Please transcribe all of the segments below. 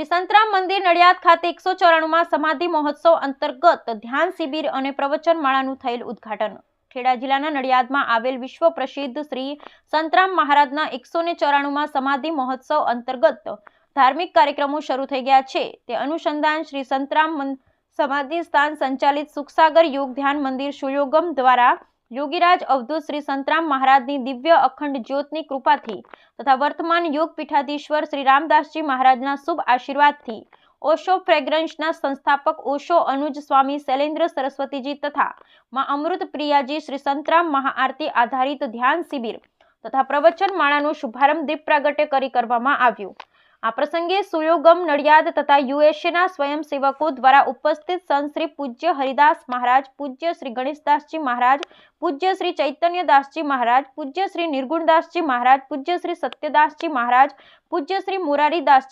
શ્રી સંતરામ મંદિર નડિયાદ ખાતે એકસો ચોરાણુંમાં સમાધિ મહોત્સવ અંતર્ગત ધ્યાન શિબિર અને પ્રવચન માળાનું થયેલ ઉદ્ઘાટન ખેડા જિલ્લાના નડિયાદમાં આવેલ વિશ્વ પ્રસિદ્ધ શ્રી સંતરામ મહારાજના એકસો ને ચોરાણુંમાં સમાધિ મહોત્સવ અંતર્ગત ધાર્મિક કાર્યક્રમો શરૂ થઈ ગયા છે તે અનુસંધાન શ્રી સંતરામ સમાધિ સ્થાન સંચાલિત સુખસાગર યોગ ધ્યાન મંદિર સુયોગમ દ્વારા યોગીરાજ અવધૂત શ્રી સંતરામ મહારાજની દિવ્ય અખંડ જ્યોતની કૃપાથી તથા વર્તમાન યોગ પીઠાધીશ્વર શ્રી રામદાસજી મહારાજના શુભ આશીર્વાદથી ઓશો ફ્રેગરન્સના સંસ્થાપક ઓશો અનુજ સ્વામી શૈલેન્દ્ર સરસ્વતીજી તથા મા અમૃત પ્રિયાજી શ્રી સંતરામ મહાઆરતી આધારિત ધ્યાન શિબિર તથા પ્રવચન માળાનું શુભારંભ દીપ પ્રાગટ્ય કરી કરવામાં આવ્યું महाराज पूज्य श्री चैतन्यदासजी महाराज पूज्य श्री निर्गुणदासजी महाराज पूज्य श्री सत्यदासजी महाराज पूज्य श्री मोरारीदास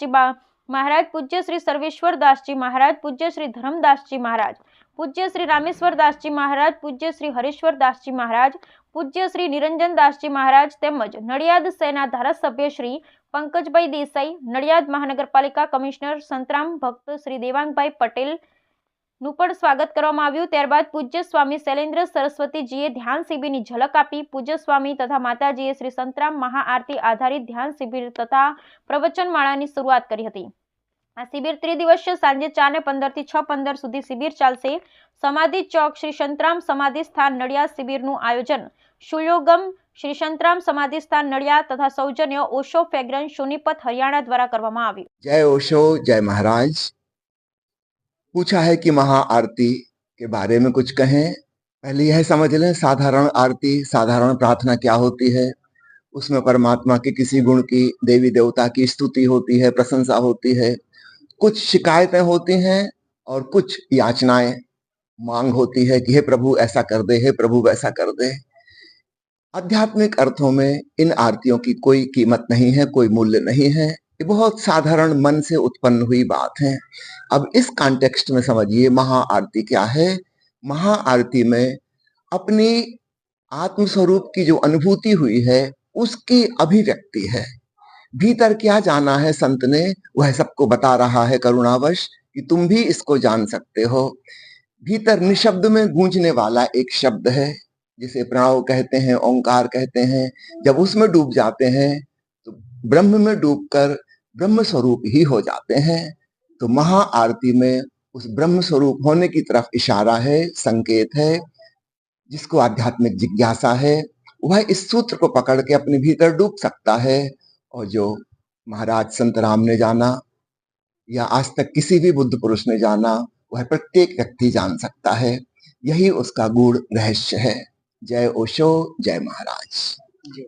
महाराज पूज्य श्री सर्वेश्वरी महाराज पूज्य श्री धरमदासजी महाराज પૂજ્ય શ્રી રામેશ્વર દાસજી મહારાજ પૂજ્ય શ્રી હરીશ્વર દાસજી મહારાજ પૂજ્ય શ્રી નિરંજન દાસજી મહારાજ તેમજ નડિયાદ સેના ધારાસભ્ય શ્રી પંકજભાઈ દેસાઈ નડિયાદ મહાનગરપાલિકા કમિશનર સંતરામ ભક્ત શ્રી દેવાંગભાઈ પટેલ નું પણ સ્વાગત કરવામાં આવ્યું ત્યારબાદ પૂજ્ય સ્વામી શૈલેન્દ્ર સરસ્વતીજીએ ધ્યાન શિબિરની ઝલક આપી પૂજ્ય સ્વામી તથા માતાજીએ શ્રી સંતરામ મહાઆરતી આધારિત ધ્યાન શિબિર તથા પ્રવચનમાળાની શરૂઆત કરી હતી आ शिविर 3 दिवसीय संजयचार्य 15 से 6 15 સુધી शिविर चालसे समाधि चौक श्री संतराम समाधि स्थान नडिया शिविर નું આયોજન સુયોગમ श्री संतराम समाधि स्थान નડિયા તથા સૌજન્ય ઓશો ફેગરન સુનીપત હરિયાણા દ્વારા કરવામાં આવી જય ઓશો જય મહારાજ પૂછા હે કે મહા આરતી કે બારે મે kuch કહે પહેલે યે સમજી લે સાધારણ આરતી સાધારણ પ્રાર્થના ક્યા હોતી હૈ ઉસમે પરમાત્મા કે કિસી ગુણ કે દેવી દેવતા કે સ્તુતિ હોતી હૈ પ્રશંસા હોતી હૈ कुछ शिकायतें होती हैं और कुछ याचनाएं मांग होती है कि हे प्रभु ऐसा कर दे हे प्रभु वैसा कर दे आध्यात्मिक अर्थों में इन आरतियों की कोई कीमत नहीं है कोई मूल्य नहीं है ये बहुत साधारण मन से उत्पन्न हुई बात है अब इस कॉन्टेक्स्ट में समझिए महाआरती क्या है महाआरती में अपनी आत्मस्वरूप की जो अनुभूति हुई है उसकी अभिव्यक्ति है भीतर क्या जाना है संत ने वह सबको बता रहा है करुणावश कि तुम भी इसको जान सकते हो भीतर निशब्द में गूंजने वाला एक शब्द है जिसे प्रणव कहते हैं ओंकार कहते हैं जब उसमें डूब जाते हैं तो ब्रह्म में डूबकर ब्रह्म स्वरूप ही हो जाते हैं तो महा आरती में उस ब्रह्म स्वरूप होने की तरफ इशारा है संकेत है जिसको आध्यात्मिक जिज्ञासा है वह इस सूत्र को पकड़ के अपने भीतर डूब सकता है और जो महाराज संत राम ने जाना या आज तक किसी भी बुद्ध पुरुष ने जाना वह प्रत्येक व्यक्ति जान सकता है यही उसका गुड़ रहस्य है जय ओशो जय महाराज